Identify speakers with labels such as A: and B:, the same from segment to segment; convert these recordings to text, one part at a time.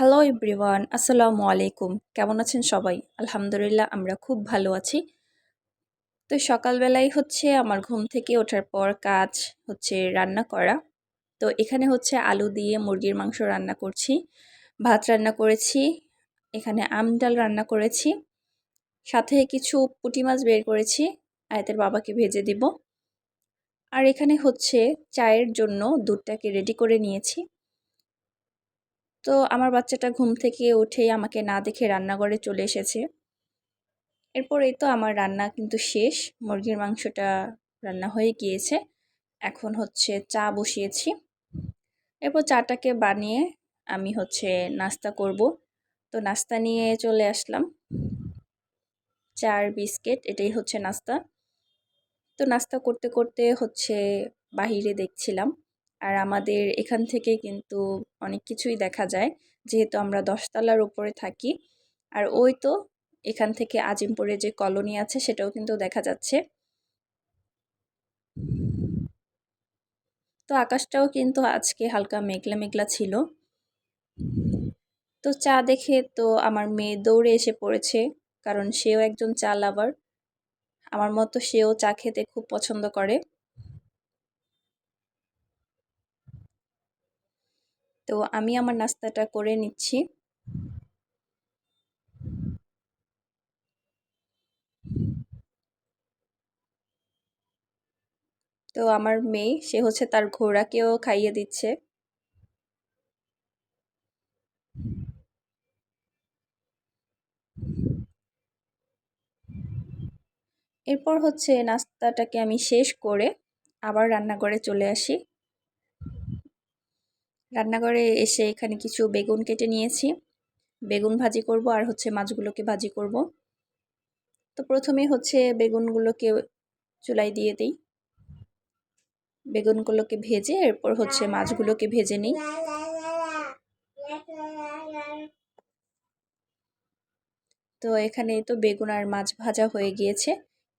A: Hello everyone আসসালামু আলাইকুম কেমন আছেন সবাই? আলহামদুলিল্লাহ, আমরা খুব ভালো আছি। তো সকালবেলায় হচ্ছে আমার ঘুম থেকে ওঠার পর কাজ হচ্ছে রান্না করা। তো এখানে হচ্ছে আলু দিয়ে মুরগির মাংস রান্না করছি। ভাত রান্না করেছি, এখানে আম ডাল রান্না করেছি। সাথে কিছু পুঁটি মাছ বের করেছি, আয়তের বাবাকে ভেজে দিব। আর এখানে হচ্ছে চায়ের জন্য দুধটাকে রেডি করে নিয়েছি। তো আমার বাচ্চাটা ঘুম থেকে উঠেই আমাকে না দেখে রান্নাঘরে চলে এসেছে। এরপর এই তো আমার রান্না কিন্তু শেষ। মুরগির মাংসটা রান্না হয়ে গিয়েছে। এখন হচ্ছে চা বসিয়েছি। এরপর চাটাকে বানিয়ে আমি হচ্ছে নাস্তা করব। তো নাস্তা নিয়ে চলে আসলাম। চার বিস্কিট, এটাই হচ্ছে নাস্তা। তো নাস্তা করতে করতে হচ্ছে বাহিরে দেখছিলাম। আর আমাদের এখান থেকে কিন্তু অনেক কিছুই দেখা যায়। যেহেতু আমরা দশতলার উপরে থাকি, আর ওই তো এখান থেকে আজিমপুরে যে কলোনি আছে সেটাও কিন্তু দেখা যাচ্ছে। তো আকাশটাও কিন্তু আজকে হালকা মেঘলা মেঘলা ছিল। তো চা দেখে তো আমার মেয়ে দৌড়ে এসে পড়েছে, কারণ সেও একজন চা লাভার। আমার মতো সেও চা খেতে খুব পছন্দ করে। তো আমি আমার নাস্তাটা করে নিচ্ছি। তো আমার মেয়ে, সে হচ্ছে তার ঘোড়াকেও খাইয়ে দিচ্ছে। এরপর হচ্ছে নাস্তাটাকে আমি শেষ করে আবার রান্নাঘরে চলে আসি। রান্নাঘরে এসে এখানে কিছু বেগুন কেটে নিয়েছি। বেগুন ভাজি করব আর হচ্ছে মাছগুলোকে ভাজি করব। তো প্রথমে হচ্ছে বেগুনগুলোকে চুলাই দিয়ে দিই। বেগুনগুলোকে ভেজে এরপর হচ্ছে মাছগুলোকে ভেজে নিই। তো এখানে তো বেগুন আর মাছ ভাজা হয়ে গিয়েছে।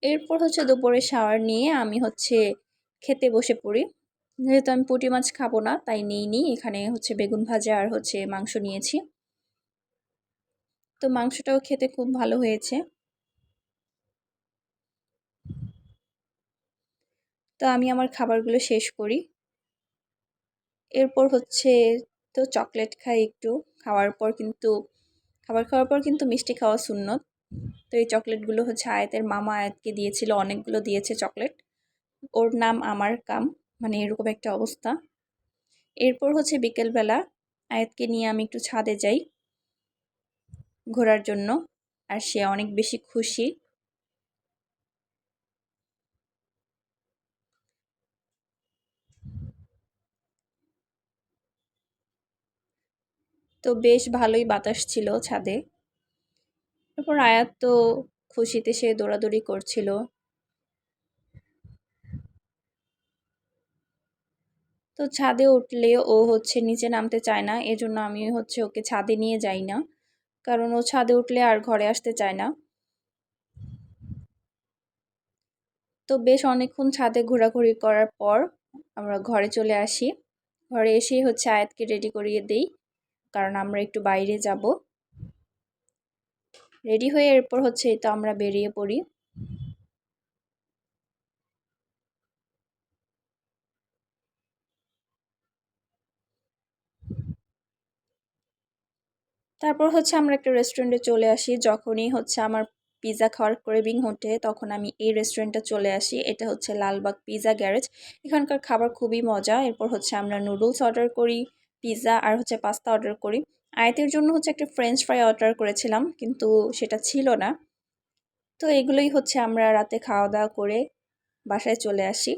A: এরপর হচ্ছে দুপুরে শাওয়ার নিয়ে আমি হচ্ছে খেতে বসে পড়ি। যেহেতু আমি পুঁটি মাছ খাব না, তাই নিই নি। এখানে হচ্ছে বেগুন ভাজা আর হচ্ছে মাংস নিয়েছি। তো মাংসটাও খেতে খুব ভালো হয়েছে। তো আমি আমার খাবারগুলো শেষ করি। এরপর হচ্ছে তো চকলেট খাই একটু। খাওয়ার পর কিন্তু, খাবার খাওয়ার পর কিন্তু মিষ্টি খাওয়া সুন্নত। তো এই চকলেটগুলো হচ্ছে আয়াতের মামা আয়াতকে দিয়েছিল, অনেকগুলো দিয়েছে চকলেট। ওর নাম আমার কাম। মানে এরকম একটা অবস্থা। এরপর হচ্ছে বিকেলবেলা আয়াতকে নিয়ে আমি একটু ছাদে যাই ঘোরার জন্য, আর সে অনেক বেশি খুশি। তো বেশ ভালোই বাতাস ছিল ছাদে। তারপর আয়াত তো খুশিতে সে দৌড়াদৌড়ি করছিল। তো ছাদে উঠলে ও হচ্ছে নিচে নামতে চায় না। এজন্য আমি হচ্ছে ওকে ছাদে নিয়ে যাই না। কারণ ও ছাদে উঠলে আর ঘরে আসতে চায় না। তো বেশ অনেকক্ষণ ছাদে ঘোরাঘুরি করার পর আমরা ঘরে চলে আসি। ঘরে এসেই হচ্ছে আয়াতকে রেডি করিয়ে দেই। কারণ আমরা একটু বাইরে যাব। রেডি হয়ে এরপর হচ্ছে তো আমরা বেরিয়ে পড়ি। তারপর হচ্ছে আমরা একটা রেস্টুরেন্টে চলে আসি। যখনই হচ্ছে আমার পিৎজা খাওয়ার ক্রেভিং ওঠে, তখন আমি এই রেস্টুরেন্টে চলে আসি। এটা হচ্ছে লালবাগ পিৎজা গ্যারেজ এখানকার খাবার খুবই মজা। এরপর হচ্ছে আমরা নুডলস অর্ডার করি পিৎজা আর হচ্ছে পাস্তা অর্ডার করি। আয়তের জন্য হচ্ছে একটা ফ্রেঞ্চ ফ্রাই অর্ডার করেছিলাম, কিন্তু সেটা ছিল না। তো এগুলোই হচ্ছে আমরা রাতে খাওয়া দাওয়া করে বাসায় চলে আসি।